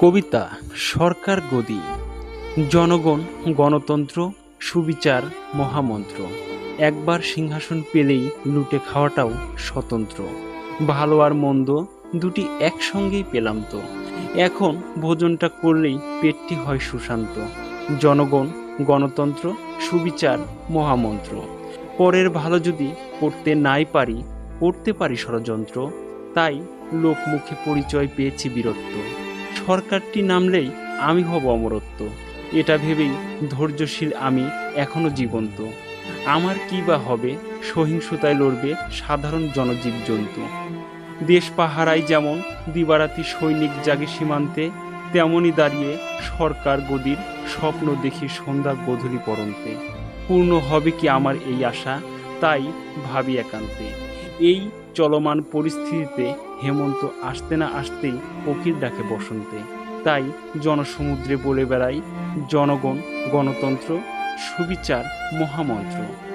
কবিতা, সরকার গদি, জনগণ, গণতন্ত্র, সুবিচার, মহামন্ত্র। একবার সিংহাসন পেলেই লুটে খাওয়াটাও স্বতন্ত্র। ভালো আর মন্দ দুটি একসঙ্গেই পেলাম তো। এখন ভোজনটা করলেই পেটটি হয় সুশান্ত। জনগণ, গণতন্ত্র, সুবিচার, মহামন্ত্র। পরের ভালো যদি করতে নাই পারি, করতে পারি ষড়যন্ত্র। তাই লোকমুখে পরিচয় পেয়েছি বীরত্ব। সরকারটি নামলেই আমি হব অমরত্ব। এটা ভেবেই ধৈর্যশীল আমি এখনও জীবন্ত। আমার কি বা হবে, সহিংসতায় লড়বে সাধারণ জনজীব জন্তু। দেশ পাহারায় যেমন দিবারাতি সৈনিক জাগে সীমান্তে, তেমনই দাঁড়িয়ে সরকার গদির স্বপ্ন দেখি সন্ধ্যা গধূলি পরন্তে। পূর্ণ হবে কি আমার এই আশা, তাই ভাবি একান্তে। এই চলমান পরিস্থিতিতে হেমন্ত আসতে না আসতেই পকির ডাকে বসন্তে। তাই জনসমুদ্রে বলে বেড়াই, জনগণ, গণতন্ত্র, সুবিচার, মহামন্ত্র।